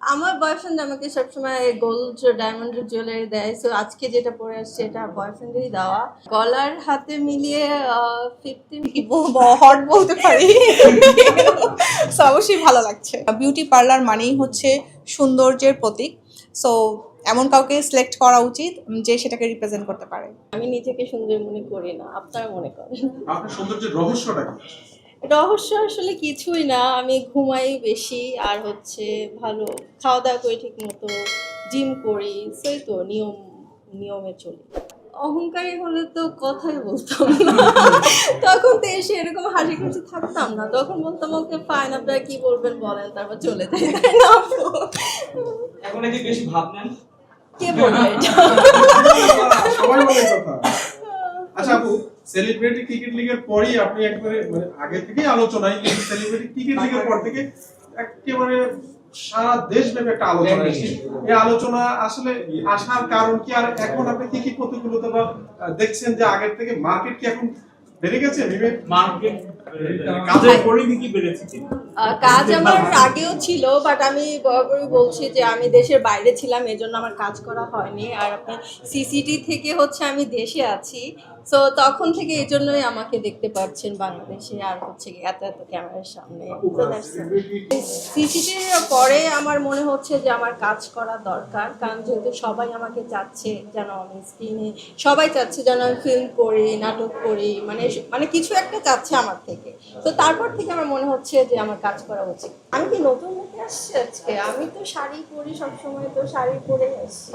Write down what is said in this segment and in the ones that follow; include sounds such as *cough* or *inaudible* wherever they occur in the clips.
আমার বয়ফ্রেন্ড আমাকে সবসময় গোল্ড ডায়মন্ডের জুয়েলারি দেয় সো আজকে যেটা পরে আসছে এটা বয়ফ্রেন্ডেরই দেওয়া। গলার হাতে মিলিয়ে ফিফটিন হট বলতে পারি। So, অবশ্যই ভালো লাগছে। বিউটি পার্লার মানেই হচ্ছে সৌন্দর্যের প্রতীক। সো এমন কাউকে সিলেক্ট করা উচিত যে সেটাকে রিপ্রেজেন্ট করতে পারে। আমি নিজেকে সুন্দর মনে করি না আপনারা মনে করেন। আপনার সৌন্দর্যের রহস্যটা কি? রহস্য আসলে কিছুই না আমি ঘুমাই বেশি আর হচ্ছে ভালো খাওয়া দাওয়া করি ঠিক মতো জিম করি সেই তো নিয়ম নিয়মে চলি। অহংকারী হলে তো কথাই বলতাম না। তখন তো এসে এরকম হাসি খুশি থাকতাম না। তখন বলতাম ওকে ফাইন আপনারা কি বলবেন বলেন তারপর চলে যাই। তাই না এখন নাকি বেশি ভাব নেন। কে বলবে আচ্ছা আপু সেলিব্রিটি ক্রিকেট লিগের পরেই আপনি একবারে মানে আগে থেকেই আলোচনায় কিন্তু সেলিব্রিটি ক্রিকেট লিগের পর থেকে একেবারে সারা দেশ ব্যাপী একটা আলোচনা এসেছে। এই আলোচনা আসলে আসার কারণ কি আর এখন আপনি কি কি প্রতিকূলতা বা দেখছেন যে আগের থেকে মার্কেট কি এখন বেড়ে গেছে? বিবেক? মার্কেট কাজের পরিধি বেড়েছে কি? আহ, কাজ আমার আগেও ছিল বাট আমি বরাবরই বলছি যে আমি দেশের বাইরে ছিলাম, এজন্য আমার কাজ করা হয়নি। আর আপনি সিসিটি থেকে হচ্ছে আমি দেশে আছি। সো তখন থেকে এই জন্যই আমাকে দেখতে পাচ্ছেন বাংলাদেশে, আর হচ্ছে এত এত ক্যামেরার সামনে। সিসিটির পরে আমার মনে হচ্ছে যে আমার কাজ করা দরকার, কারণ যেহেতু সবাই আমাকে চাচ্ছে যেন আমি স্ক্রিনে সবাই চাচ্ছে যেন আমি ফিল্ম করি, নাটক করি মানে মানে কিছু একটা চাচ্ছে আমার থেকে। তো তারপর থেকে আমার মনে হচ্ছে যে আমার কাজ করা উচিত। আমি কি নতুন মুখে আসছি আজকে? আমি তো শাড়ি পরি সবসময় তো শাড়ি পরে আসছি।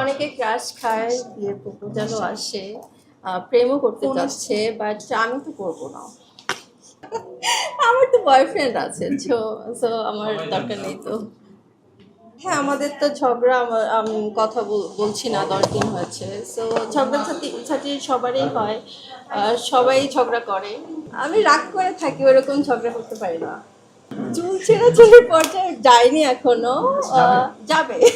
অনেকে ক্রাশ খায় বিয়ের প্রপোজালও আসে প্রেমও করতে চাচ্ছে বাট আমি তো করব না। আমার তো বয়ফ্রেন্ড আছে সো আমার দরকার নেই তো। হ্যাঁ আমাদের তো ঝগড়া আমি কথা বল- বলছি না, দশ দিন হয়েছে। সো ঝগড়া ছাতি ছাতি সবারই হয়। সবাই ঝগড়া করে। আমি রাগ করে থাকি, ওরকম ঝগড়া করতে পারি না। চুল ছেঁড়াছুড়ির পর্যায়ে যায়নি এখনও। যাবে।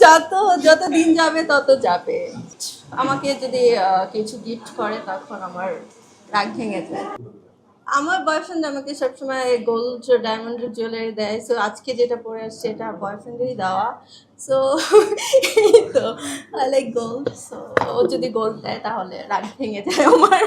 যত যত দিন যাবে, তত যাবে। আমাকে যদি কিছু গিফট করে, তখন আমার রাগ ভেঙে যায়। আমার বয়ফ্রেন্ড আমাকে সবসময় গোল্ড ডায়মন্ডের জুয়েলারি দেয় সো আজকে যেটা পরে আসছে এটা বয়ফ্রেন্ডেরই দেওয়া। সো *laughs* তো লাইক গোল্ড সো ও যদি গোল্ড দেয় তাহলে রাগ ভেঙে যায় আমার।